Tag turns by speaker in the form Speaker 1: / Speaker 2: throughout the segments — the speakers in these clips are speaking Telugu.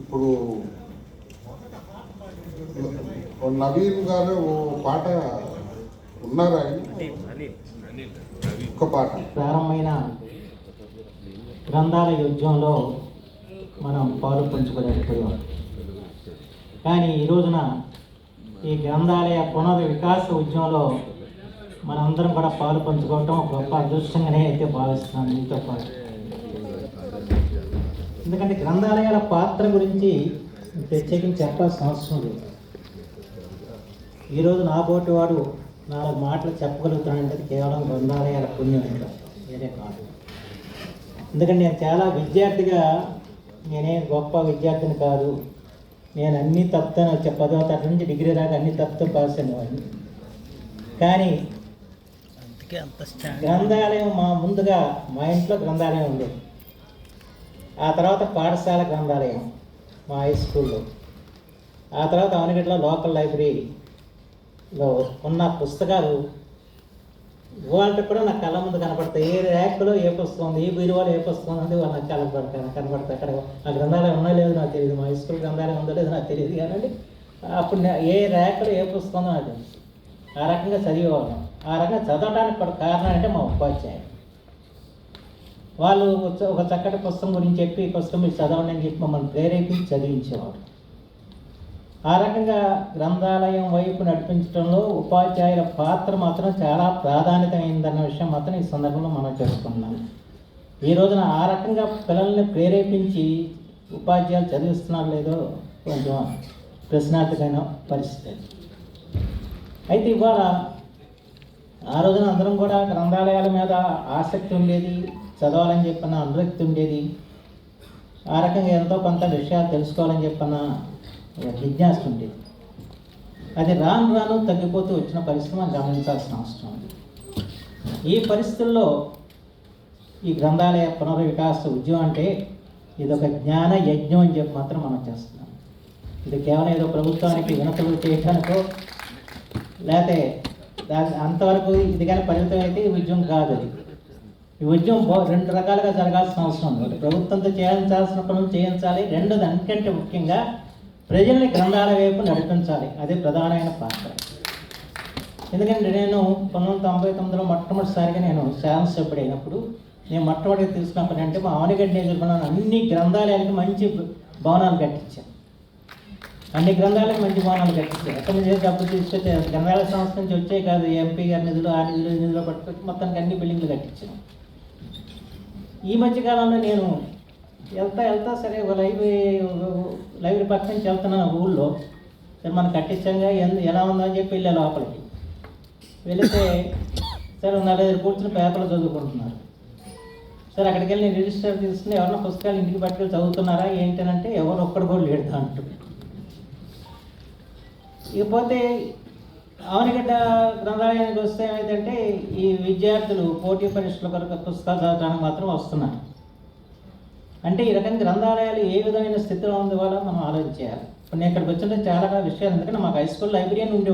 Speaker 1: ఇప్పుడు నవీన్ గారు ఓ పాట ఉన్నారా ఒక పాట.
Speaker 2: ప్రారంభమైన గ్రంథాల యుద్ధంలో మనం పాలు పంచుకోలేకపోయాం. కానీ ఈ రోజున ఈ గ్రంథాలయ పునర్వికాస ఉద్యమంలో మనందరం కూడా పాలు పంచుకోవటం గొప్ప అదృష్టంగానే అయితే భావిస్తున్నాను మీతో పాటు. ఎందుకంటే గ్రంథాలయాల పాత్ర గురించి ప్రత్యేకించి చెప్పాల్సిన అవసరం లేదు. ఈరోజు నా పోటీ వాడు నాలుగు మాటలు చెప్పగలుగుతానంటే కేవలం గ్రంథాలయాల పుణ్యం ఇంకా వేరే కాదు. ఎందుకంటే నేను చాలా విద్యార్థిగా నేనే గొప్ప విద్యార్థిని కాదు. నేను అన్ని తప్పుతాను వచ్చే పదవ తరగతి నుంచి డిగ్రీ దాకా అన్ని తప్పుతో పాస్ అయినవాడిని కానీ గ్రంథాలయం మా ముందుగా మా ఇంట్లో గ్రంథాలయం ఉండేది. ఆ తర్వాత పాఠశాల గ్రంథాలయం మా హై స్కూల్లో ఆ తర్వాత అవనగిట్ల లోకల్ లైబ్రరీలో ఉన్న పుస్తకాలు వాళ్ళకి కూడా నాకు కళ్ళ ముందు కనపడతాయి. ఏ ర్యాక్లో ఏ పుస్తకం ఉంది ఏ బీరువాలో ఏ పుస్తకం ఉంది వాళ్ళు నాకు కళ్ళ కనపడతాయి. అక్కడ ఆ గ్రంథాలయం ఉన్నా లేదో నాకు తెలియదు మా హై స్కూల్ గ్రంథాలయం ఉందో లేదో నాకు తెలియదు కానీ అప్పుడు ఏ ర్యాక్లో ఏ పుస్తకం నాకు తెలుసు. ఆ రకంగా చదివేవాళ్ళం. ఆ రకంగా చదవడానికి కూడా కారణం అంటే మా ఉపాధ్యాయుడు. వాళ్ళు ఒక- చక్కటి పుస్తకం గురించి చెప్పి పుస్తకం మీరు చదవండి అని చెప్పి మమ్మల్ని ప్రేరేపించి చదివించేవారు. ఆ రకంగా గ్రంథాలయం వైపు నడిపించడంలో ఉపాధ్యాయుల పాత్ర మాత్రం చాలా ప్రాధాన్యతమైందన్న విషయం మాత్రం ఈ సందర్భంలో మనం తెలుసుకున్నాం ఈ రోజున ఆ రకంగా పిల్లల్ని ప్రేరేపించి ఉపాధ్యాయులు చదివిస్తున్నారు లేదో కొంచెం ప్రశ్నార్థకమైన పరిస్థితి అయితే ఇవాళ ఆ రోజున అందరం కూడా గ్రంథాలయాల మీద ఆసక్తి ఉండేది చదవాలని చెప్పిన అనురక్తి ఉండేది. ఆ రకంగా ఎంతో కొంత విషయాలు తెలుసుకోవాలని చెప్పిన జిజ్ఞాస ఉండేది. అది రాను రాను తగ్గిపోతూ వచ్చిన పరిస్థితి మనం గమనించాల్సిన అవసరం ఉంది. ఈ పరిస్థితుల్లో ఈ గ్రంథాలయ పునర్వికాస ఉద్యమం అంటే ఇది ఒక జ్ఞాన యజ్ఞం అని చెప్పి మాత్రం మనం చేస్తున్నాం. ఇది కేవలం ఏదో ప్రభుత్వానికి వినతులు చేయడానికో లేకపోతే దాని అంతవరకు ఇది కానీ పరిమితం అయితే ఈ ఉద్యమం కాదు అది. ఈ ఉద్యమం రెండు రకాలుగా జరగాల్సిన అవసరం ఉంది. ఒకటి ప్రభుత్వంతో చేయించాల్సిన పనులు చేయించాలి. రెండోది అన్నికంటే ముఖ్యంగా ప్రజల్ని గ్రంథాల వైపు నడిపించాలి. అదే ప్రధానమైన పాత్ర. ఎందుకంటే నేను పంతొమ్మిది వందల తొంభై తొమ్మిదిలో మొట్టమొదటిసారిగా నేను శాసనసభ్యుడు అయినప్పుడు నేను మొట్టమొదటి తీసుకున్న పని అంటే మా ఆనగడ్డ నియోజకవర్గంలో అన్ని గ్రంథాలయాలకి మంచి భవనాలు కట్టించాను. అన్ని గ్రంథాలకు మంచి భవనాలు కట్టించాయి ఎక్కడ నుంచి డబ్బులు తీసుకొచ్చే గ్రంథాలయ సంస్థ నుంచి వచ్చే కాదు ఎంపీ గారి నిధులు ఆ నిధులు నిధులు పట్టుకొచ్చి మొత్తానికి అన్ని బిల్డింగ్లు కట్టించాను. ఈ మధ్యకాలంలో నేను వెళ్తా వెళ్తా సరే ఒక లైబ్రరీ లైబ్రరీ పక్క నుంచి వెళ్తున్నాను ఊళ్ళో. సరే మనం కట్టించంగా ఎందు ఎలా ఉందో అని చెప్పి వెళ్ళా లోపలికి. వెళితే సరే నలుగురు కూర్చుని పేపర్లు చదువుకుంటున్నారు. సరే అక్కడికి వెళ్ళి నేను రిజిస్టర్ తీసుకుని ఎవరైనా పుస్తకాలు ఇంటికి పట్టుకెళ్ళి చదువుతున్నారా ఏంటనంటే ఎవరు ఒక్కడు కూడా లేడు దాంట్లో. ఇకపోతే అవనిగడ్డ గ్రంథాలయానికి వస్తే ఏమైందంటే ఈ విద్యార్థులు పోటీ పరీక్షల కొరకు పుస్తకాలు చదవడానికి మాత్రం వస్తున్నారు. అంటే ఈ రకంగా గ్రంథాలయాలు ఏ విధమైన స్థితిలో ఉంది వాళ్ళ మనం ఆలోచించాలి ఇప్పుడు నేను ఇక్కడికి వచ్చిన చాలా విషయాలు ఎందుకంటే మాకు హై స్కూల్ లైబ్రరీ ఉండి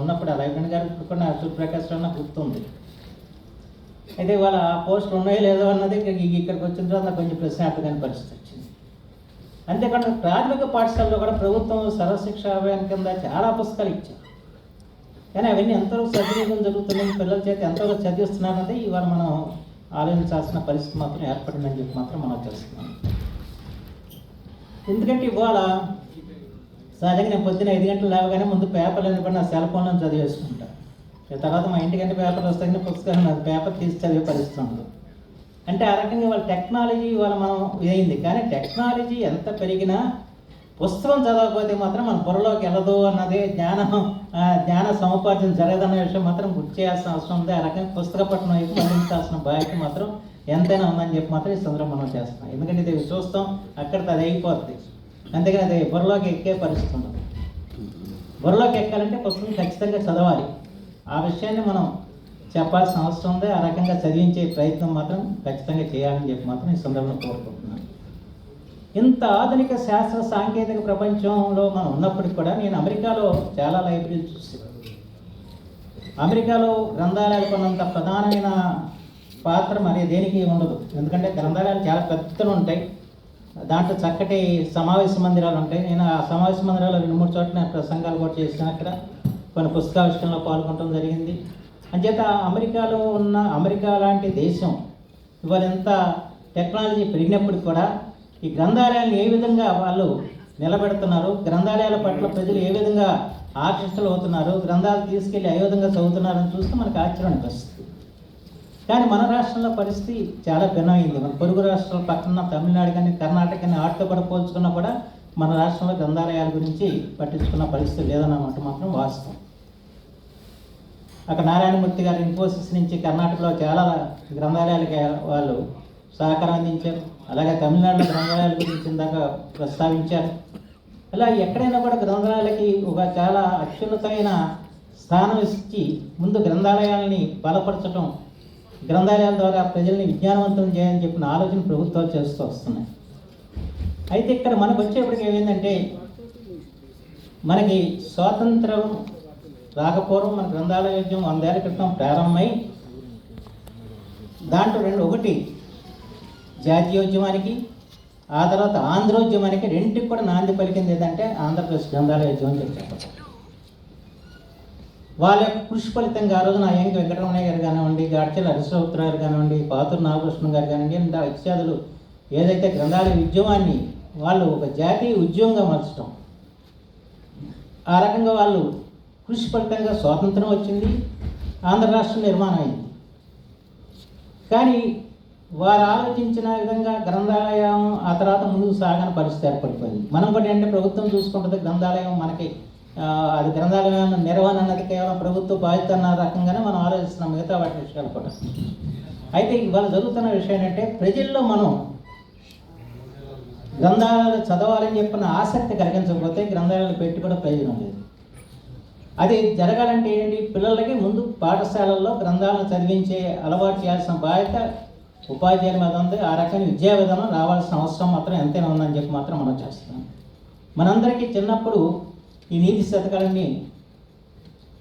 Speaker 2: ఉన్నప్పుడు ఆ లైబ్రరీ గారు కూడా సూర్యప్రకాష్ రావు గుర్తుంది. అయితే ఇవాళ ఆ పోస్టులు ఉన్నాయో లేదో అన్నది ఇక్కడికి వచ్చిన తర్వాత నాకు కొంచెం ప్రశ్నార్థకమైన పరిస్థితి వచ్చింది. అంతేకాకుండా ప్రాథమిక పాఠశాలలో కూడా ప్రభుత్వం సర్వశిక్ష అభియాన్ కింద చాలా పుస్తకాలు ఇచ్చారు. కానీ అవన్నీ ఎంతవరకు సద్వినియోగం జరుగుతుందని పిల్లల చేత ఎంతవరకు చదివిస్తున్నారంటే ఇవాళ మనం ఆలోచించాల్సిన పరిస్థితి మాత్రం ఏర్పడిందని చెప్పి మాత్రం మనం తెలుస్తున్నాం ఎందుకంటే ఇవాళ సహజంగా నేను పొద్దున ఐదు గంటలు లేవగానే ముందు పేపర్లు ఎందుకంటే నా సెల్ ఫోన్లో చదివేసుకుంటా. తర్వాత మా ఇంటికంటే పేపర్లు వస్తాయి పుస్తకాలు నాకు పేపర్ తీసి చదివే పరిస్థితి ఉండదు. అంటే ఆ రకంగా వాళ్ళ టెక్నాలజీ ఇవాళ మనం ఇదైంది కానీ టెక్నాలజీ ఎంత పెరిగినా పుస్తకం చదవకపోతే మాత్రం మన బుర్రలోకి వెళ్ళదు అన్నదే జ్ఞానం జ్ఞాన సముపార్జన జరగదన్న విషయం మాత్రం గుర్తు చేయాల్సిన అవసరం ఉంది. ఆ రకంగా పుస్తక పట్టణం వైపు మళ్ళించాల్సిన బాధ్యత మాత్రం ఎంతైనా ఉందని చెప్పి మాత్రం ఈ సందర్భం మనం చేస్తున్నాం. ఎందుకంటే ఇది చూస్తాం అక్కడితో అది అయిపోద్ది. అంతేకాని అది బుర్రలోకి ఎక్కే పరిస్థితి ఉండదు. బుర్రలోకి ఎక్కాలంటే పుస్తకం ఖచ్చితంగా చదవాలి. ఆ విషయాన్ని మనం చెప్పాల్సిన అవసరం ఉంది. ఆ రకంగా చదివించే ప్రయత్నం మాత్రం ఖచ్చితంగా చేయాలని చెప్పి మాత్రం ఈ సందర్భంలో కోరుకుంటున్నాను. ఇంత ఆధునిక శాస్త్ర సాంకేతిక ప్రపంచంలో మనం ఉన్నప్పటికి కూడా నేను అమెరికాలో చాలా లైబ్రరీలు చూసాను అమెరికాలో గ్రంథాలయాలు కొన్నంత ప్రధానమైన పాత్ర మరి దేనికి ఉండదు. ఎందుకంటే గ్రంథాలయాలు చాలా పెద్దలు ఉంటాయి. దాంట్లో చక్కటి సమావేశ మందిరాలు ఉంటాయి. నేను ఆ సమావేశ మందిరాలు రెండు మూడు చోట్ల ప్రసంగాలు కూడా చేసిన అక్కడ కొన్ని పుస్తకావిష్కరణలో పాల్గొనడం జరిగింది. అంచేత అమెరికాలో ఉన్న అమెరికా లాంటి దేశం ఇవాళ ఎంత టెక్నాలజీ పెరిగినప్పటికి కూడా ఈ గ్రంథాలయాలను ఏ విధంగా వాళ్ళు నిలబెడుతున్నారు? గ్రంథాలయాల పట్ల ప్రజలు ఏ విధంగా ఆకర్షితులు అవుతున్నారు? గ్రంథాలు తీసుకెళ్ళి ఏ విధంగా చదువుతున్నారని చూస్తే మనకు ఆశ్చర్యం అనిపిస్తుంది. కానీ మన రాష్ట్రంలో పరిస్థితి చాలా భిన్నమైంది. మన పొరుగు రాష్ట్రాల పక్కన తమిళనాడు కానీ కర్ణాటక కానీ వాటితో కూడా పోల్చుకున్నా కూడా మన రాష్ట్రంలో గ్రంథాలయాల గురించి పట్టించుకున్న పరిస్థితి లేదన్నమాట మాత్రం వాస్తవం. అక్కడ నారాయణమూర్తి గారు ఇన్ఫోసిస్ నుంచి కర్ణాటకలో చాలా గ్రంథాలయాలకి వాళ్ళు సహకారం అందించారు. అలాగే తమిళనాడులో గ్రంథాలయాల గురించి ఇందాక ప్రస్తావించారు. అలా ఎక్కడైనా కూడా గ్రంథాలయాలకి ఒక చాలా అత్యున్నతమైన స్థానం ఇచ్చి ముందు గ్రంథాలయాలని బలపరచడం గ్రంథాలయాల ద్వారా ప్రజల్ని విజ్ఞానవంతం చేయాలని చెప్పిన ఆలోచన ప్రభుత్వాలు చేస్తూ వస్తున్నాయి. అయితే ఇక్కడ మనకు వచ్చేప్పటికి ఏమైందంటే మనకి స్వాతంత్రం రాకపోవడం మన గ్రంథాలయ యుద్ధం వందేళ్ళ క్రితం ప్రారంభమై దాంట్లో రెండు ఒకటి జాతీయోద్యమానికి ఆ తర్వాత ఆంధ్రోద్యమానికి రెండింటికి కూడా నాంది పలికింది ఏంటంటే ఆంధ్రప్రదేశ్ గ్రంథాలయ ఉద్యమం అని చెప్పి చెప్పచ్చు వాళ్ళ యొక్క కృషి ఫలితంగా ఆ రోజున అయ్యంకి వెంకటరమణయ్య గారు కానివ్వండి గాడ్చల హరిశ్రవత్ర గారు కానివ్వండి పాతూరు నాగకృష్ణ గారు కానివ్వండి ఇంకా ఇత్యాదులు ఏదైతే గ్రంథాలయ ఉద్యమాన్ని వాళ్ళు ఒక జాతీయ ఉద్యమంగా మార్చడం ఆ రకంగా వాళ్ళు కృషి ఫలితంగా స్వాతంత్రం వచ్చింది ఆంధ్ర రాష్ట్రం నిర్మాణం అయింది. కానీ వారు ఆలోచించిన విధంగా గ్రంథాలయం ఆ తర్వాత ముందుకు సాగని పరిస్థితి ఏర్పడిపోయింది. మనం కూడా అంటే ప్రభుత్వం చూసుకుంటుంది గ్రంథాలయం మనకి అది గ్రంథాలయం నిర్వహణ అన్నది కేవలం ప్రభుత్వ బాధ్యత అన్న రకంగానే మనం ఆలోచిస్తున్నాం మిగతా వాటి విషయాలు కూడా. అయితే ఇవాళ జరుగుతున్న విషయం ఏంటంటే ప్రజల్లో మనం గ్రంథాలయాలు చదవాలని చెప్పిన ఆసక్తి కలిగించకపోతే గ్రంథాలయాలు పెట్టి కూడా ప్రయోజనం లేదు. అది జరగాలంటే ఏంటి పిల్లలకి ముందు పాఠశాలల్లో గ్రంథాలను చదివించే అలవాటు చేయాల్సిన బాధ్యత ఉపాధ్యాయుల మీద ఉంది. ఆ రకమైన విద్యా విధానం రావాల్సిన అవసరం మాత్రం ఎంతైనా ఉందని చెప్పి మాత్రం మనం చేస్తున్నాం. మనందరికీ చిన్నప్పుడు ఈ నీతి శతకాలన్నీ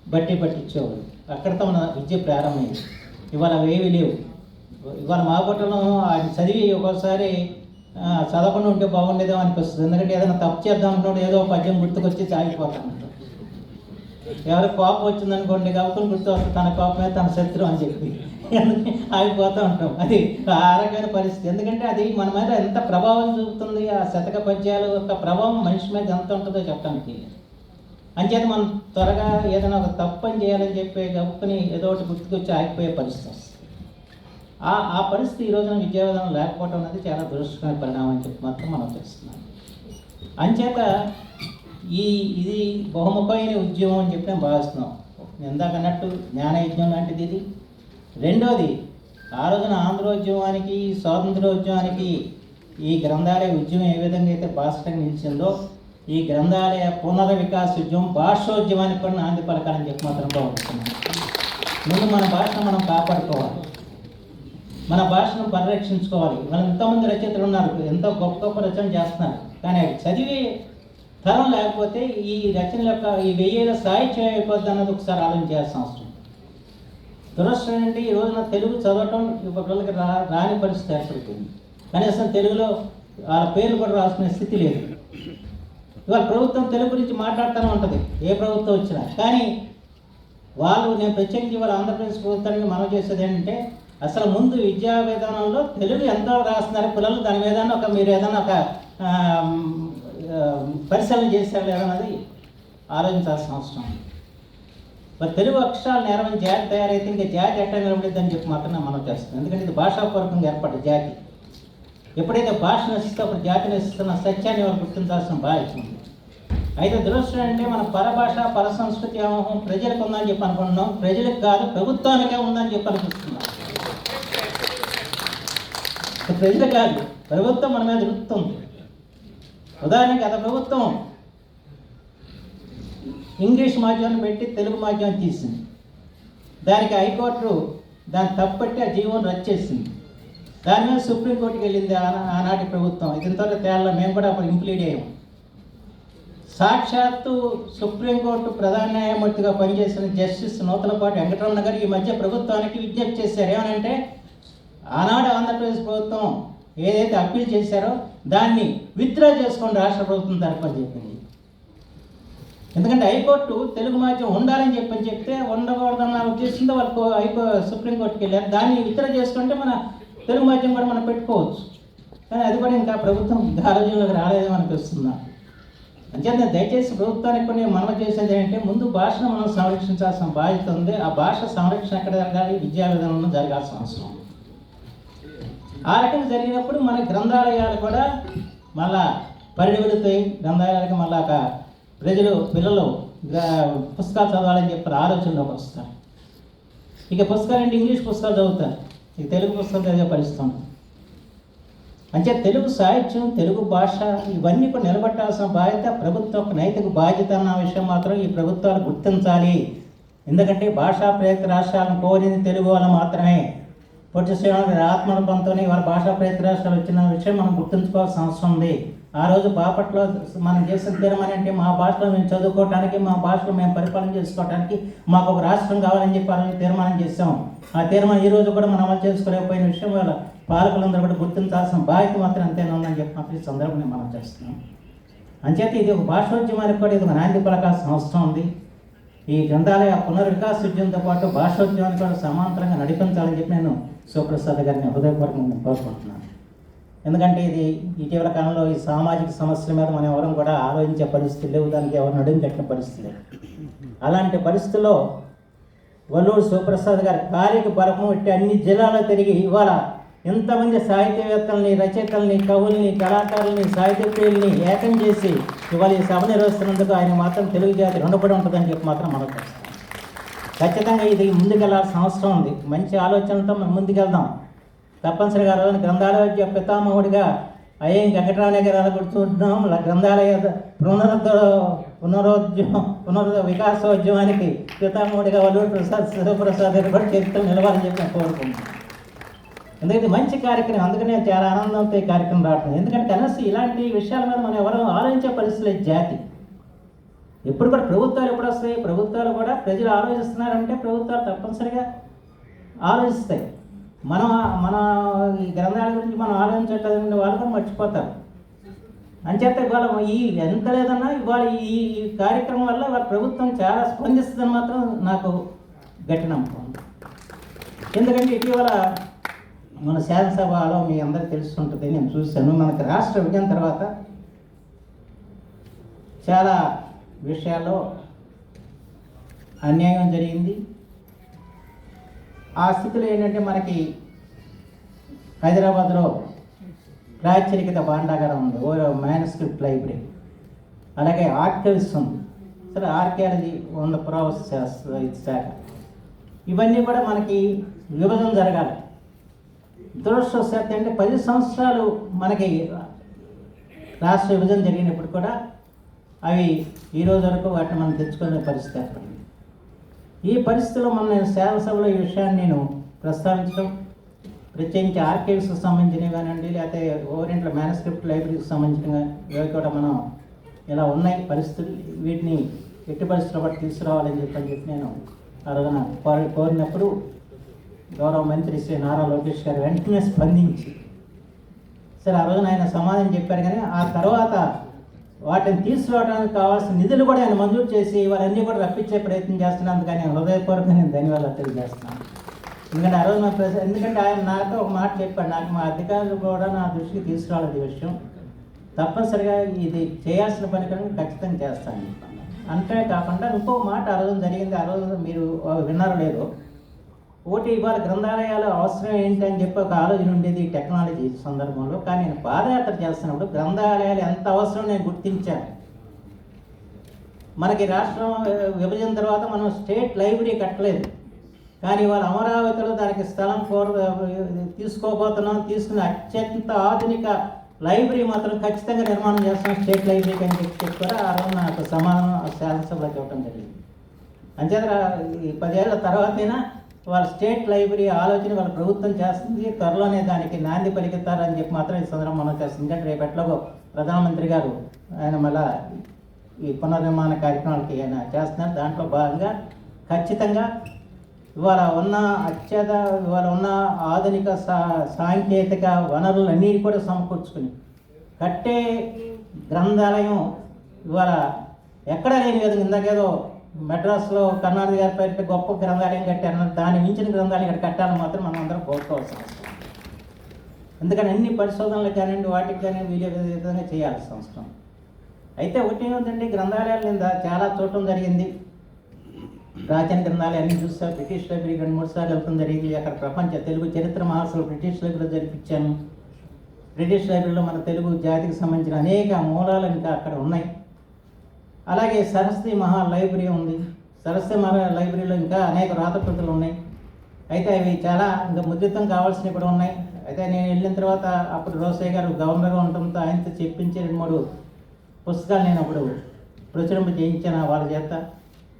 Speaker 2: బట్టి పట్టించేవాడు అక్కడితో మన విద్య ప్రారంభమైంది. ఇవాళ అవేవి లేవు. ఇవాళ మా పుట్టలో అది చదివి ఒక్కోసారి చదవకుండా ఉంటే బాగుండేదో అనిపిస్తుంది. ఎందుకంటే ఏదైనా తప్పు చేద్దాం అనుకుంటే ఏదో ఒక పద్యం గుర్తుకొచ్చి సాగిపోతాం ఎవరికి కోపం వచ్చిందనుకోండి గౌతమ్ గుర్తు వస్తుంది తన కోపమే తన శత్రు అని చెప్పి. ఆగిపోతూ ఉంటాం. అది ఆ రకమైన పరిస్థితి. ఎందుకంటే అది మన మీద ఎంత ప్రభావం చూపుతుంది ఆ శతక పద్యాల యొక్క ప్రభావం మనిషి మీద ఎంత ఉంటుందో చెప్పడానికి. అంచేత మనం త్వరగా ఏదైనా ఒక తప్పని చేయాలని చెప్పి గప్పుని ఏదో ఒకటి గుర్తుకొచ్చి ఆగిపోయే పరిస్థితి ఆ ఆ పరిస్థితి ఈ రోజున విద్యా విధానం లేకపోవడం అనేది చాలా దురదృష్టకరమైన పరిణామం అని చెప్పి మాత్రం మనం చేస్తున్నాం అంచేత ఈ ఇది బహుముఖమైన ఉద్యమం అని చెప్పి నేను భావిస్తున్నాం. ఇందాక అన్నట్టు జ్ఞానయజ్ఞం లాంటిది ఇది. రెండోది ఆ రోజున ఆంధ్రోద్యమానికి స్వాతంత్రోద్యమానికి ఈ గ్రంథాలయ ఉద్యమం ఏ విధంగా అయితే బాసటగా నిలిచిందో ఈ గ్రంథాలయ పునర్ వికాస ఉద్యమం భాషోద్యమానికి కూడా నాంది పలకాలని చెప్పి మాత్రం భావిస్తున్నాం ముందు మన భాషను మనం కాపాడుకోవాలి. మన భాషను పరిరక్షించుకోవాలి. మనం ఎంతోమంది రచయితలు ఉన్నారు. ఎంతో గొప్ప గొప్ప రచన చేస్తున్నారు. కానీ చదివి తరం లేకపోతే ఈ రచనల యొక్క ఈ వెయ్యేళ్ళ సాహిత్యం అయిపోద్ది అన్నది ఒకసారి ఆలోచన చేయాల్సిన అవసరం దురదృష్టం ఏంటంటే ఈ రోజున తెలుగు చదవటం ఇప్పుడు పిల్లలకి రా రాని పరిస్థితి ఏర్పడిపోయింది కనీసం తెలుగులో వాళ్ళ పేర్లు కూడా రాసుకునే స్థితి లేదు. ఇవాళ ప్రభుత్వం తెలుగు గురించి మాట్లాడుతూనే ఉంటుంది. ఏ ప్రభుత్వం వచ్చినా. కానీ వాళ్ళు నేను ప్రత్యేకించి ఇవాళ ఆంధ్రప్రదేశ్ ప్రభుత్వానికి మనం చేసేది ఏంటంటే అసలు ముందు విద్యా విధానంలో తెలుగు ఎంత రాస్తున్నారు పిల్లలు దాని మీద ఒక మీరు ఏదైనా ఒక పరిశీలన చేశారు అన్నది ఆలోచించాల్సిన అవసరం ఉంది. మరి తెలుగు అక్షరాలు నేరమైన జాతి తయారైతే ఇంకా జాతి ఎట్లా నిలబడిద్దని చెప్పి మాత్రమే మనం చేస్తాం. ఎందుకంటే ఇది భాషాపూర్వకంగా ఏర్పడ్డ జాతి. ఎప్పుడైతే భాష నశిస్తే అప్పుడు జాతి నశిస్తున్న సత్యాన్ని వాళ్ళు గుర్తించాల్సిన బాధ్యత ఉంది. అయితే దురదృష్టం అంటే మన పరభాష పర సంస్కృతి వ్యామోహం ప్రజలకు ఉందని చెప్పి అనుకుంటున్నాం. ప్రజలకు కాదు ప్రభుత్వానికే ఉందని చెప్పి అనిపిస్తున్నాం ప్రజలు కాదు ప్రభుత్వం మన మీద రుతుంది ఉదాహరణకి గత ప్రభుత్వం ఇంగ్లీష్ మాధ్యమాన్ని పెట్టి తెలుగు మాధ్యమం తీసింది. దానికి హైకోర్టు దాన్ని తప్పట్టి ఆ జీవోని రద్దు చేసింది. దాని మీద సుప్రీంకోర్టుకి వెళ్ళింది ఆనా- ఆనాటి ప్రభుత్వం. ఇదంతా తేళ్ళ మేము కూడా అప్పుడు ఇంప్లీడ్ అయ్యాము సాక్షాత్తు సుప్రీంకోర్టు ప్రధాన న్యాయమూర్తిగా పనిచేసిన జస్టిస్ నూతలపాటి వెంకటరమణ గారు ఈ మధ్య ప్రభుత్వానికి విజ్ఞప్తి చేశారు. ఏమనంటే ఆనాడు ఆంధ్రప్రదేశ్ ప్రభుత్వం ఏదైతే అప్పీల్ చేశారో దాన్ని విత్డ్రా చేసుకోండి రాష్ట్ర ప్రభుత్వం తరఫున చెప్పింది. ఎందుకంటే హైకోర్టు తెలుగు మాధ్యమం ఉండాలని చెప్పని చెప్తే ఉండకూడదన్న ఉద్దేశంతో వాళ్ళు హైకో సుప్రీంకోర్టుకి వెళ్ళారు. దాన్ని విత్డ్రా చేసుకుంటే మన తెలుగు మాధ్యం కూడా మనం పెట్టుకోవచ్చు. కానీ అది కూడా ఇంకా ప్రభుత్వం ఆలోచనలోకి రాలేదని అనిపిస్తుంది నాకు. అంచేత దయచేసి ప్రభుత్వానికి కొన్ని మనం చేసేది ఏంటంటే ముందు భాషను మనం సంరక్షించాల్సిన బాధ్యత ఉంది. ఆ భాష సంరక్షణ ఎక్కడ జరగాలి? విద్యా విధానంలో జరగాల్సిన అవసరం ఉంది. ఆ రకంగా జరిగినప్పుడు మన గ్రంథాలయాలు కూడా మళ్ళా పరిణితులుతాయి గ్రంథాలయాలకు మళ్ళా ఒక ప్రజలు పిల్లలు పుస్తకాలు చదవాలని చెప్పిన ఆలోచనలోకి వస్తారు. ఇక పుస్తకాలు అంటే ఇంగ్లీష్ పుస్తకాలు చదువుతారు. ఇక తెలుగు పుస్తకాలు చదివే పరిస్థితి అంటే తెలుగు సాహిత్యం తెలుగు భాష ఇవన్నీ కూడా నిలబెట్టాల్సిన బాధ్యత ప్రభుత్వం నైతిక బాధ్యత అన్న విషయం మాత్రం ఈ ప్రభుత్వాలు గుర్తించాలి. ఎందుకంటే భాషా ప్రయత్న రాష్ట్రాలను కోరింది తెలుగు వాళ్ళు మాత్రమే. పొట్టి శ్రీరాముడు ఆత్మరూపంతో వారి భాషా ప్రయత్నాలు రాష్ట్రాలు వచ్చిన విషయం మనం గుర్తుంచుకోవాల్సిన అవసరం ఉంది. ఆ రోజు బాపట్లో మనం చేసిన తీర్మానం అంటే మా భాషలో మేము చదువుకోవడానికి మా భాషలో మేము పరిపాలన చేసుకోవడానికి మాకు ఒక రాష్ట్రం కావాలని చెప్పి ఆ తీర్మానం చేసాం ఆ తీర్మానం ఈ రోజు కూడా మనం అమలు చేసుకోలేకపోయిన విషయం వాళ్ళ పాలకులందరూ కూడా గుర్తించాల్సిన బాధ్యత మాత్రం అంతేనా ఉందని చెప్పి మాత్రం ఈ సందర్భంగా మనం చేస్తున్నాం. అంచేత ఇది ఒక భాషోద్యమానికి కూడా ఇది ఒక నాంది పలకాల్సిన అవసరం ఉంది. ఈ గ్రంథాలయ పునర్వికాస ఉద్యమంతో పాటు భాషోద్యమాన్ని కూడా సమాంతరంగా నడిపించాలని చెప్పి నేను శివప్రసాద్ గారిని హృదయపూర్వకంగా కోరుకుంటున్నాను. ఎందుకంటే ఇది ఇటీవల కాలంలో ఈ సామాజిక సమస్యల మీద మనం ఎవరం కూడా ఆలోచించే పరిస్థితి లేవు దానికి ఎవరు నడుము కట్టిన పరిస్థితి లేవు అలాంటి పరిస్థితుల్లో వల్లూరు శివప్రసాద్ గారి కాలికి బలపం పెట్టి అన్ని జిల్లాలో తిరిగి ఇవాళ ఎంతమంది సాహిత్యవేత్తల్ని రచయితల్ని కవుల్ని కళాకారుల్ని సాహిత్యప్రియుల్ని ఏకం చేసి ఇవాళ ఈ సభ నిర్వహిస్తున్నందుకు ఆయన మాత్రం తెలుగు జాతి రుణపడి ఉంటుందని చెప్పి మాత్రం మనకు ఖచ్చితంగా ఇది ముందుకెళ్ళాల్సిన అవసరం ఉంది. మంచి ఆలోచనతో మనం ముందుకెళ్దాం. తప్పనిసరిగా ఆ రోజున గ్రంథాలయ పితామహుడిగా అయ్యేం వెంకటరామయ్య గారు అలా గుర్తుంటున్నాం? గ్రంథాలయ పునరుద్ధ పునరుద్యమం పునరుద్ధ వికాసోద్యమానికి పితామహుడిగా వల్లూరు ప్రసాద్ శివప్రసాద్ గారు కూడా చేతితో నిలవాలని చెప్పి కోరుకుంటున్నాం ఎందుకంటే ఇది మంచి కార్యక్రమం. అందుకనే చాలా ఆనందంతో ఈ కార్యక్రమం రావట్లేదు. ఎందుకంటే కనీసం ఇలాంటి విషయాల మీద మనం ఎవరు ఆలోచించే పరిస్థితి జాతి. ఎప్పుడు కూడా ప్రభుత్వాలు ఎప్పుడు వస్తాయి? ప్రభుత్వాలు కూడా ప్రజలు ఆలోచిస్తున్నారంటే ప్రభుత్వాలు తప్పనిసరిగా ఆలోచిస్తాయి. మనం మన ఈ గ్రంథాల గురించి మనం ఆలోచించట్లేదని వాళ్ళు కూడా మర్చిపోతారు. అంచేత ఇవాళ ఈ ఎంత లేదన్నా ఇవాళ ఈ ఈ కార్యక్రమం వల్ల వాళ్ళ ప్రభుత్వం చాలా స్పందిస్తుందని మాత్రం నాకు గట్టి నమ్మకం ఎందుకంటే ఇటీవల మన శాసనసభలో మీ అందరికి తెలుస్తుంటుంది నేను చూశాను. మనకు రాష్ట్ర విభజన తర్వాత చాలా విషయాల్లో అన్యాయం జరిగింది. ఆ స్థితిలో ఏంటంటే మనకి హైదరాబాద్లో ప్రాచరికత భాండాగారం ఉంది. ఓ మ్యానుస్క్రిప్ట్ లైబ్రరీ అలాగే ఆర్కివ్స్ ఉంది సరే ఆర్కియాలజీ వంద పురావస్తు శాస్త్ర శాఖ. ఇవన్నీ కూడా మనకి విభజన జరగాలి. దురదృష్టవశాత్తు అంటే పది సంవత్సరాలు మనకి రాష్ట్ర విభజన జరిగినప్పుడు కూడా అవి ఈ రోజు వరకు వాటిని మనం తెచ్చుకునే పరిస్థితి ఏర్పడింది. ఈ పరిస్థితిలో మన సేవ సభలో ఈ విషయాన్ని నేను ప్రస్తావించడం ప్రత్యేకించి ఆర్కైవ్స్కి సంబంధించినవి కానివ్వండి లేకపోతే ఓరియంటల్ మేనస్క్రిప్ట్ లైబ్రరీకి సంబంధించిన ఇవి కూడా మనం ఇలా ఉన్నాయి పరిస్థితులు. వీటిని ఎట్టి పరిస్థితుల్లో బట్టి తీసుకురావాలని చెప్పని చెప్పి నేను ఆ రోజున కోరి కోరినప్పుడు గౌరవ మంత్రి శ్రీ నారా లోకేష్ గారు వెంటనే స్పందించి సరే ఆ రోజున ఆయన సమాధానం చెప్పారు కానీ ఆ తర్వాత వాటిని తీసుకురావడానికి కావాల్సిన నిధులు కూడా ఆయన మంజూరు చేసి వారన్నీ కూడా రప్పించే ప్రయత్నం చేస్తున్నాను కానీ హృదయపూర్వకంగా నేను ధన్యవాదాలు తెలియజేస్తున్నాను. ఎందుకంటే ఆ రోజు నా ప్రజ ఎందుకంటే ఆయన నాతో ఒక మాట చెప్పాడు. నాకు మా అధికారులు కూడా నా దృష్టికి తీసుకురాలేదు ఈ విషయం. తప్పనిసరిగా ఇది చేయాల్సిన పని కనుక ఖచ్చితంగా చేస్తాను. అంతే కాకుండా ఇంకో మాట ఆ రోజు జరిగింది. ఆ రోజు మీరు విన్నారో లేదో ఒకటి ఇవాళ గ్రంథాలయాలు అవసరం ఏంటి అని చెప్పి ఒక ఆలోచన ఉండేది ఈ టెక్నాలజీ సందర్భంలో. కానీ నేను పాదయాత్ర చేస్తున్నప్పుడు గ్రంథాలయాలు ఎంత అవసరం నేను గుర్తించాను. మనకి రాష్ట్రం విభజన తర్వాత మనం స్టేట్ లైబ్రరీ కట్టలేదు. కానీ ఇవాళ అమరావతిలో దానికి స్థలం కోర తీసుకోబోతున్నాం తీసుకున్న అత్యంత ఆధునిక లైబ్రరీ మాత్రం ఖచ్చితంగా నిర్మాణం చేస్తాం స్టేట్ లైబ్రరీకి అని చెప్పి చెప్పారు ఆ రోజు నాకు సమాధానం శాసనసభలో చూడటం జరిగింది. అంచేత ఈ పదేళ్ళ తర్వాతైనా వాళ్ళ స్టేట్ లైబ్రరీ ఆలోచన వాళ్ళ ప్రభుత్వం చేస్తుంది త్వరలోనే దానికి నాంది పలికిస్తారని చెప్పి మాత్రం ఈ సందర్భం మనం చేస్తుంది ఎందుకంటే రేపు ఎట్లాగో ప్రధానమంత్రి గారు ఆయన మళ్ళా ఈ పునర్నిర్మాణ కార్యక్రమాలకి ఆయన చేస్తున్నారు. దాంట్లో భాగంగా ఖచ్చితంగా ఇవాళ ఉన్న అత్యత ఇవాళ ఉన్న ఆధునిక సా సాంకేతిక వనరులన్నీ కూడా సమకూర్చుకుని కట్టే గ్రంథాలయం ఇవాళ ఎక్కడా లేని విధంగా ఇందాకేదో మెడ్రాస్లో కర్ణాటక గారి పేరుతో గొప్ప గ్రంథాలయం కట్టారు. దాని మించిన గ్రంథాలయం ఇక్కడ కట్టాలని మాత్రం మనం అందరం కోరుకోవాల్సిన అవసరం ఉంది. ఎందుకని అన్ని పరిశోధనలు కానివ్వండి వాటికి కానీ వీలే విధంగా చేయాల్సిన అవసరం అయితే ఒకటి ఏమిటండి గ్రంథాలయాల మీద చాలా చూడటం జరిగింది. ప్రాచీన గ్రంథాలయం అన్ని చూస్తా బ్రిటిష్ లైబ్రరీ రెండు మూడు సార్లు వెళ్తాం జరిగింది. అక్కడ ప్రపంచ తెలుగు చరిత్ర మహాసభలు బ్రిటిష్ లైబ్రరీలో జరిపించాను. బ్రిటిష్ లైబ్రరీలో మన తెలుగు జాతికి సంబంధించిన అనేక మూలాలు ఇంకా అక్కడ ఉన్నాయి. అలాగే సరస్వతి మహా లైబ్రరీ ఉంది. సరస్వతి మహా లైబ్రరీలో ఇంకా అనేక రాతప్రతులు ఉన్నాయి. అయితే అవి చాలా ఇంకా ముద్రితం కావాల్సినవి కూడా ఉన్నాయి. అయితే నేను వెళ్ళిన తర్వాత అప్పుడు రోసయ్య గారు గవర్నర్గా ఉండటంతో ఆయనతో చెప్పించి రెండు మూడు పుస్తకాలు నేను అప్పుడు ప్రచురింప చేయించాను వాళ్ళ చేత.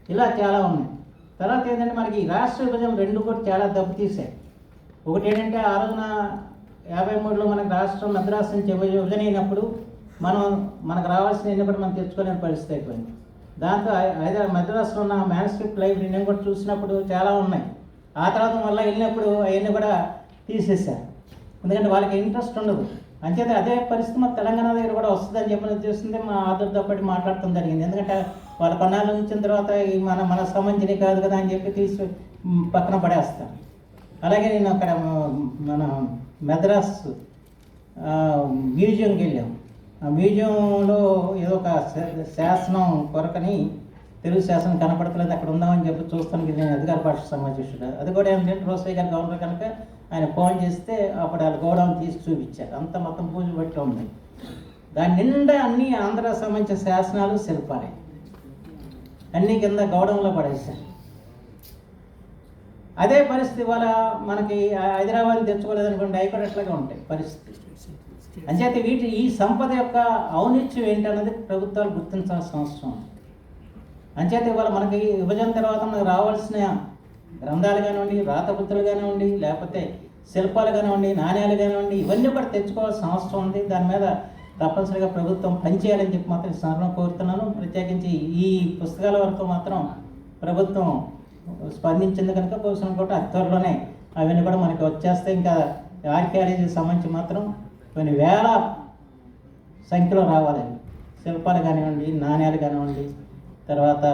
Speaker 2: ఇలా చాలా ఉన్నాయి. తర్వాత ఏంటంటే మనకి ఈ రాష్ట్ర విభజన రెండు కూడా చాలా దెబ్బతీసాయి ఒకటి ఏంటంటే ఆ రోజున యాభై మూడులో మనకి రాష్ట్రం మద్రాసు నుంచి విభజన అయినప్పుడు మనం మనకు రావాల్సిన ఎన్ని కూడా మనం తెచ్చుకోలేని పరిస్థితి అయిపోయింది. దాంతో హై- హైదరాబాద్ మద్రాసులో ఉన్న మ్యాన్స్క్రిప్ట్ లైబ్రరీ నేను కూడా చూసినప్పుడు చాలా ఉన్నాయి. ఆ తర్వాత మళ్ళీ వెళ్ళినప్పుడు అవన్నీ కూడా తీసేశారు ఎందుకంటే వాళ్ళకి ఇంట్రెస్ట్ ఉండదు. అంచేత అదే పరిస్థితి మన తెలంగాణ దగ్గర కూడా వస్తుందని చెప్పిన చూస్తుంది మా ఆదర్తో పాటు మాట్లాడటం జరిగింది. ఎందుకంటే వాళ్ళ కొన్నాళ్ళు ఉంచిన తర్వాత ఈ మన మన సంబంధించినవి కాదు కదా అని చెప్పి తీసి పక్కన పడేస్తాను అలాగే నేను అక్కడ మన మెద్రాస్ మ్యూజియంకి వెళ్ళాము మ్యూజియంలో ఏదో ఒక శా- శాసనం కొరకని తెలుగు శాసనం కనపడతలేదు అక్కడ ఉందామని చెప్పి చూస్తానికి నేను అధికార భాష సమావేశుడు అది కూడా ఏంటంటే రోసయ్య గారు గవర్నర్ కనుక ఆయన ఫోన్ చేస్తే అప్పుడు వాళ్ళ గోడౌన్ తీసి చూపించారు. అంత మొత్తం పూజ పెట్టి ఉంది. దాని నిండా అన్ని ఆంధ్ర సంబంధించిన శాసనాలు శిల్పాలే. అన్ని కింద గౌడంలో పడేశారు. అదే పరిస్థితి వల్ల మనకి హైదరాబాద్ తెచ్చుకోలేదనుకోండి అవి కూడా అట్లాగే ఉంటాయి పరిస్థితి. అంచేత వీటి ఈ సంపద యొక్క ఔనిత్యం ఏంటన్నది ప్రభుత్వాలు గుర్తించాల్సిన అవసరం అంచేత ఇవాళ మనకి విభజన తర్వాత మనకు రావాల్సిన గ్రంథాలు కానివ్వండి రాతపుత్రులు కానివ్వండి లేకపోతే శిల్పాలు కానివ్వండి నాణ్యాలు కానివ్వండి ఇవన్నీ కూడా తెచ్చుకోవాల్సిన అవసరం ఉంది. దాని మీద తప్పనిసరిగా ప్రభుత్వం పనిచేయాలని చెప్పి మాత్రం స్మరణ కోరుతున్నాను. ప్రత్యేకించి ఈ పుస్తకాల వరకు మాత్రం ప్రభుత్వం స్పందించింది కనుక కోసం కూడా అతి త్వరలోనే అవన్నీ కూడా మనకి వచ్చేస్తే ఇంకా ఆర్కియాలజీకి సంబంధించి మాత్రం కొన్ని వేల సంఖ్యలో రావాలండి శిల్పాలు కానివ్వండి నాణ్యాలు కానివ్వండి తర్వాత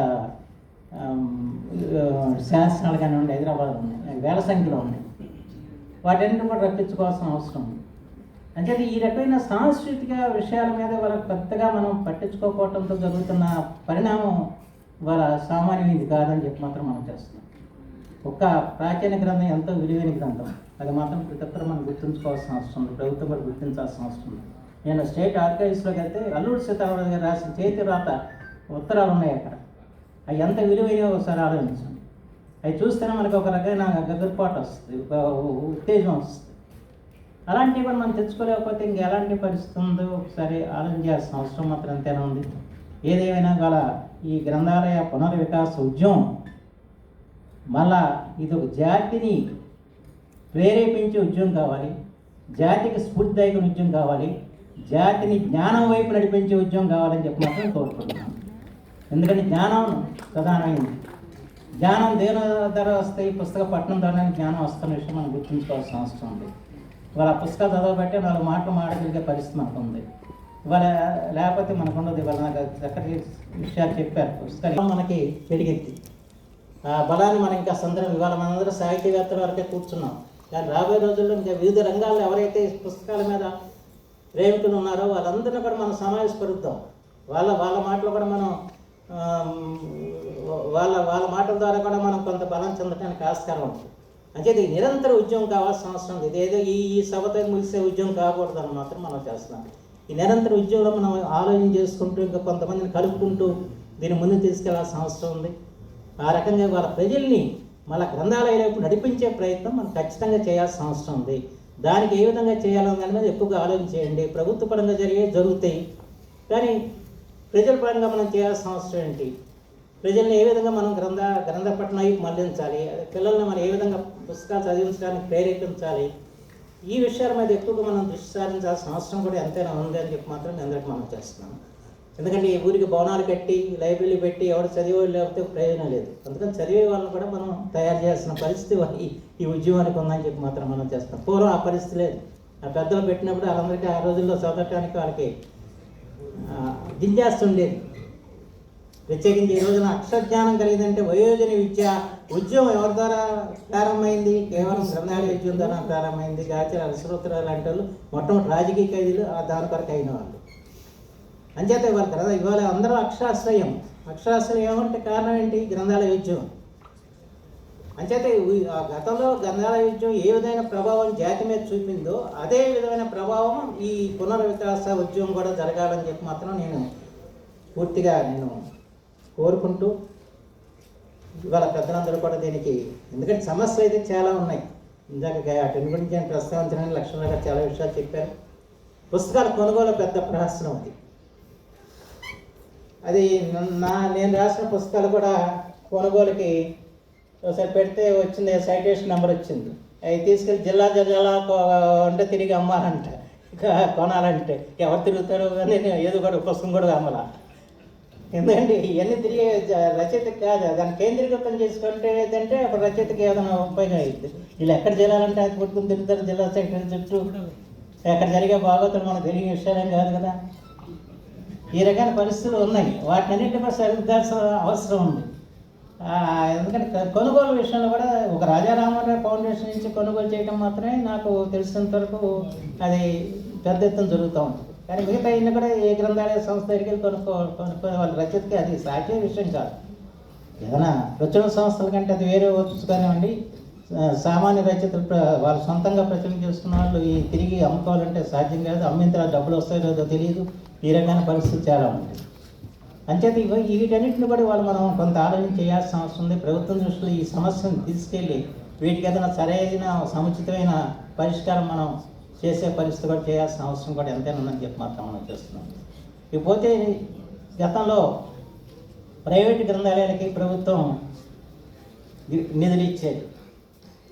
Speaker 2: శాసనాలు కానివ్వండి హైదరాబాద్ ఉన్నాయి. వేల సంఖ్యలో ఉన్నాయి. వాటన్నిటిని కూడా రప్పించుకోవాల్సిన అవసరం ఉంది. అంటే ఈ రకమైన సాంస్కృతిక విషయాల మీద వాళ్ళకి పెద్దగా మనం పట్టించుకోకపోవడంతో జరుగుతున్న పరిణామం వాళ్ళ సామాన్యమైనది కాదని చెప్పి మాత్రం మనం చేస్తున్నాం. ఒక్క ప్రాచీన గ్రంథం ఎంతో విలువైన గ్రంథం. అది మాత్రం ప్రతి ఒక్కరు మనం గుర్తుంచుకోవాల్సిన అవసరం ఉంది. ప్రభుత్వం కూడా గుర్తించాల్సిన అవసరం ఉంది. నేను స్టేట్ ఆర్కైవ్స్లోకి అయితే అల్లూరు సీతారామరాజు గారు రాసిన చేతి రాత ఉత్తరాలు ఉన్నాయి అక్కడ. అవి ఎంత విలువైనవి ఒకసారి ఆలోచించండి. అవి చూస్తేనే మనకు ఒక రకమైన గగర్పాటు వస్తుంది. ఒక ఉత్తేజం వస్తుంది. అలాంటివి కూడా మనం తెచ్చుకోలేకపోతే ఇంక ఎలాంటి పరిస్థితి ఉందో ఒకసారి ఆలోచించాల్సిన అవసరం మాత్రం ఎంతైనా ఉంది. ఏదేమైనా గల ఈ గ్రంథాలయ పునర్వికాస ఉద్యమం మళ్ళా ఇది ఒక జాతిని ప్రేరేపించే ఉద్యమం కావాలి. జాతికి స్ఫూర్తిదాయక ఉద్యమం కావాలి. జాతిని జ్ఞానం వైపు నడిపించే ఉద్యమం కావాలని చెప్పి మాత్రం కోరుకుంటున్నాను ఎందుకంటే జ్ఞానం ప్రధానమైంది. జ్ఞానం దేని ద్వారా వస్తాయి? పుస్తక పట్టణం ద్వారా జ్ఞానం వస్తున్న విషయం మనం గుర్తుంచుకోవాల్సిన అవసరం ఉంది. ఇవాళ పుస్తకాలు చదవబట్టే నాలుగు మాటలు మాడగలిగే పరిస్థితి మనకు ఉంది. ఇవాళ లేకపోతే మనకు ఉండదు. ఇవాళ నాకు చక్కటి విషయాలు చెప్పారు. పుస్తకాలు మనకి పెరిగింది బలాన్ని మనం ఇంకా సందర్భం ఇవాళ మనందరం సాహిత్యవేత్తల వరకే కూర్చున్నాం. కానీ రాబోయే రోజుల్లో ఇంకా వివిధ రంగాల్లో ఎవరైతే ఈ పుస్తకాల మీద ప్రేమికులు ఉన్నారో వాళ్ళందరినీ కూడా మనం సమావేశపరుద్దాం. వాళ్ళ వాళ్ళ మాటలు కూడా మనం వాళ్ళ వాళ్ళ మాటల ద్వారా కూడా మనం కొంత బలం చెందడానికి ఆస్కారం ఉంటుంది. అంటే ఇది నిరంతర ఉద్యమం కావాల్సిన అవసరం ఉంది ఇదేదో ఈ ఈ సభతో ముగిసే ఉద్యమం కాకూడదు అని మాత్రం మనం చేస్తున్నాం. ఈ నిరంతర ఉద్యమంలో మనం ఆలోచన చేసుకుంటూ ఇంకా కొంతమందిని కలుపుకుంటూ దీన్ని ముందు తీసుకెళ్ళాల్సిన అవసరం ఉంది. ఆ రకంగా వాళ్ళ ప్రజల్ని మళ్ళీ గ్రంథాలయాల వైపు నడిపించే ప్రయత్నం మనం ఖచ్చితంగా చేయాల్సిన అవసరం ఉంది. దానికి ఏ విధంగా చేయాలనే దాని మీద ఎక్కువగా ఆలోచించేయండి. ప్రభుత్వ పరంగా జరిగే జరుగుతాయి. కానీ ప్రజల పరంగా మనం చేయాల్సిన అవసరం ఏంటి? ప్రజల్ని ఏ విధంగా మనం గ్రంథ గ్రంథ పట్టణం వైపు మళ్ళించాలి? పిల్లల్ని మనం ఏ విధంగా పుస్తకాలు చదివించడానికి ప్రేరేపించాలి? ఈ విషయాల మీద ఎక్కువగా మనం దృష్టి సారించాల్సిన అవసరం కూడా ఎంతైనా ఉంది అని చెప్పి మాత్రం నేను అందరికీ మనం చేస్తున్నాం ఎందుకంటే ఈ ఊరికి భవనాలు కట్టి లైబ్రరీలు పెట్టి ఎవరు చదివే లేకపోతే ప్రయోజనం లేదు. అందుకని చదివే వాళ్ళని కూడా మనం తయారు చేయాల్సిన పరిస్థితి ఈ ఉద్యమానికి ఉందని చెప్పి మాత్రం మనం చేస్తాం. పూర్వం ఆ పరిస్థితి లేదు. ఆ పెద్దలు పెట్టినప్పుడు వాళ్ళందరికీ ఆ రోజుల్లో చదవటానికి వాళ్ళకి దించేస్తుండేది ప్రత్యేకించి ఈ రోజున అక్షరజ్ఞానం కలిగిందంటే వయోజన విద్య ఉద్యమం ఎవరి ద్వారా ప్రారంభమైంది? కేవలం గ్రంథాలయ విద్యం ద్వారా ప్రారంభమైంది. గాచర అలసరోత్తరాలు లాంటి వాళ్ళు మొట్టమొదటి రాజకీయ ఖైదీలు ఆ దాని కొరకు అయిన వాళ్ళు. అంచేత ఇవాళ గ్రంథ ఇవాళ అందరూ అక్షరాశ్రయం. అక్షరాశ్రయం అంటే కారణం ఏంటి? గ్రంథాలయ విద్యం అంచేత ఆ గతంలో గ్రంథాలయ విద్యం ఏ విధమైన ప్రభావం జాతి మీద చూపిందో అదే విధమైన ప్రభావం ఈ పునర్వికాస ఉద్యమం కూడా జరగాలని చెప్పి మాత్రం నేను పూర్తిగా నేను కోరుకుంటూ ఇవాళ పెద్దలందరూ కూడా దీనికి ఎందుకంటే సమస్యలు అయితే చాలా ఉన్నాయి. ఇందాక అటెండ్ గురించి నేను ప్రస్తావించడానికి లక్ష్మణ్ గారు చాలా విషయాలు చెప్పారు. పుస్తకాల కొనుగోలు పెద్ద ప్రహసనం అది. అది నా నేను రాసిన పుస్తకాలు కూడా కొనుగోలుకి ఒకసారి పెడితే వచ్చింది సైటేషన్ నెంబర్ వచ్చింది. అవి తీసుకెళ్ళి జిల్లా జిల్లా అంటే తిరిగి అమ్మాలంట. ఇంకా కొనాలంటే ఎవరు తిరుగుతారు కానీ నేను ఏదో కూడా పుస్తకం కూడా అమ్మలా. ఎందుకంటే ఇవన్నీ తిరిగి రచయితకి కాదు దాన్ని కేంద్రీకృతం చేసుకుంటే ఏంటంటే అప్పుడు రచయితకి ఏదైనా ఉపయోగం అయింది వీళ్ళు ఎక్కడ చేరాలంటే అది పుట్టుకుని తిరుగుతారు జిల్లా సెక్రటరీ చుట్టూ. ఎక్కడ జరిగే బాగోతులు మనకు తెలియని విషయాలేం కాదు కదా. ఈ రకమైన పరిస్థితులు ఉన్నాయి. వాటిని అన్నింటిపై సరిదిద్దాల్సిన అవసరం ఉంది. ఎందుకంటే కొనుగోలు విషయంలో కూడా ఒక రాజారామారావు ఫౌండేషన్ నుంచి కొనుగోలు చేయడం మాత్రమే నాకు తెలిసినంత వరకు అది పెద్ద ఎత్తున జరుగుతూ ఉంటుంది కానీ మిగతా ఇన్ని కూడా ఏ గ్రంథాలయ సంస్థ దగ్గరికి వెళ్ళి కొనుక్కో కొనుక్కునే వాళ్ళ రచయితకి అది సాధ్య విషయం కాదు. ఏదైనా ప్రచురణ సంస్థల కంటే అది వేరే వచ్చుకోనివ్వండి సామాన్య రచయితలు ప్ర- వాళ్ళు సొంతంగా ప్రచురణ చేసుకున్న వాళ్ళు ఈ తిరిగి అమ్ముకోవాలంటే సాధ్యం కాదు. అమ్మిన తర్వాత డబ్బులు వస్తాయో లేదో తెలియదు ఈ రకమైన పరిస్థితులు చాలా ఉంటాయి. అంచేత ఇవి వీటన్నిటిని కూడా వాళ్ళు మనం కొంత ఆలోచన చేయాల్సిన అవసరం ఉంది. ప్రభుత్వం దృష్టిలో ఈ సమస్యను తీసుకెళ్ళి వీటికి ఏదైనా సరైన సముచితమైన పరిష్కారం మనం చేసే పరిస్థితి కూడా చేయాల్సిన అవసరం కూడా ఎంతైనా ఉందని చెప్పి మాత్రం మనం చేస్తున్నాం. ఇకపోతే గతంలో ప్రైవేట్ గ్రంథాలయాలకి ప్రభుత్వం నిధులు ఇచ్చేది.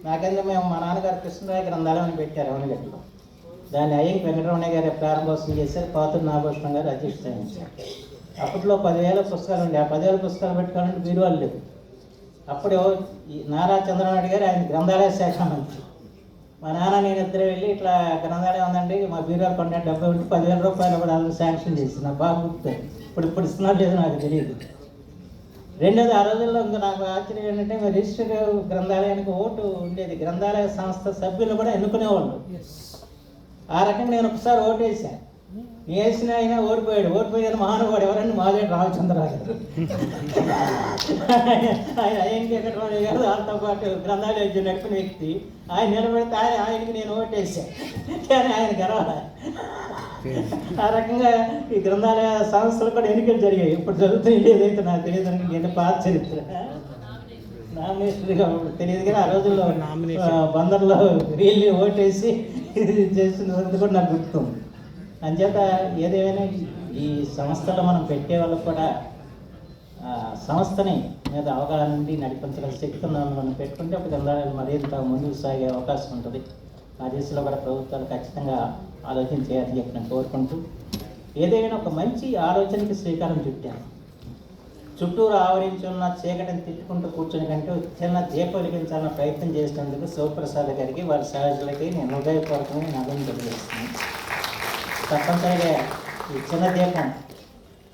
Speaker 2: నాకెందుకు మేము మా నాన్నగారు కృష్ణరాయ గ్రంథాలయం అని పెట్టారు అవనగడ్డలో దాన్ని అయ్యి వెంకటరమణ గారి ప్రారంభోత్సవం చేశారు పాత్ర నాగభూషణం గారు అధ్యక్షత అప్పట్లో పదివేల పుస్తకాలు ఉండే ఆ పదివేల పుస్తకాలు పెట్టుకోవాలంటే బీరువాళ్ళు లేవు అప్పుడు ఈ నారా చంద్రనాయుడు గారు ఆయన గ్రంథాలయ శాఖ మంత్రి. మా నాన్న నేను ఇద్దరు వెళ్ళి ఇట్లా గ్రంథాలయం ఉందండి మా బీరువాలు కొన్న డెబ్బై ఉంటే పదివేల రూపాయలు కూడా శాంక్షన్ చేసి నా బాగా గుర్తు. ఇప్పుడు ఇప్పుడు ఇస్తున్నారు లేదు నాకు తెలియదు. రెండోది ఆ రోజుల్లో ఇంకా నాకు ఆశ్చర్యం ఏంటంటే మరి రిజిస్టర్ గ్రంథాలయానికి ఓటు ఉండేది. గ్రంథాలయ సంస్థ సభ్యులు కూడా ఎన్నుకునేవాళ్ళు. ఆ రకంగా నేను ఒకసారి ఓటు వేసాను వేసిన ఆయన ఓడిపోయాడు. ఓడిపోయాడు మహానుభావుడు ఎవరండి? మాదేటి రామచంద్రరావు గారు ఆయన అయ్యంకి వెంకటరమణ గారు దాంతో పాటు గ్రంథాలయం నడిపిన వ్యక్తి. ఆయన నిలబెడితే ఆయన ఆయనకి నేను ఓటేసాను కానీ ఆయన గెలవాలి? ఆ రకంగా ఈ గ్రంథాలయ సంస్థలు కూడా ఎన్నికలు జరిగాయి. ఇప్పుడు జరుగుతుంది ఏదైతే నాకు తెలియదు అంటే పాత చరిత్ర. నామినేషన్గా తెలియదు కానీ ఆ రోజుల్లో బందర్లో రియల్లీ ఓటేసి ఇది చేస్తున్నది కూడా నాకు గుర్తుంది అంచేత ఏదేమైనా ఈ సంస్థలో మనం పెట్టే వాళ్ళకు కూడా ఆ, సంస్థని మీద అవగాహన నుండి నడిపించగల శక్తి మనం పెట్టుకుంటే అప్పుడు గ్రంథాలయాలు మరింత ముందుకు సాగే అవకాశం ఉంటుంది. ఆ దిశలో కూడా ప్రభుత్వాలు ఖచ్చితంగా ఆలోచన చేయాలని చెప్పి నేను కోరుకుంటూ ఏదైనా ఒక మంచి ఆలోచనకి శ్రీకారం చుట్టాను. చుట్టూరు ఆవరించున్న చీకటిని తిట్టుకుంటూ కూర్చొని కంటే ఒక చిన్న దీప వెలిగించాలన్న ప్రయత్నం చేసినందుకు శివప్రసాద్ గారికి వారి సహజులకి నేను హృదయపూర్వకంగా నగం తెలియజేస్తున్నాను. తప్పనిసరిగా ఈ చిన్న దీపం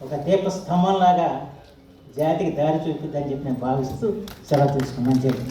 Speaker 2: ఒక దీప స్తంభంలాగా జాతికి దారి చూపిద్దని చెప్పి నేను భావిస్తూ సెలవు తీసుకున్నాను చెప్పి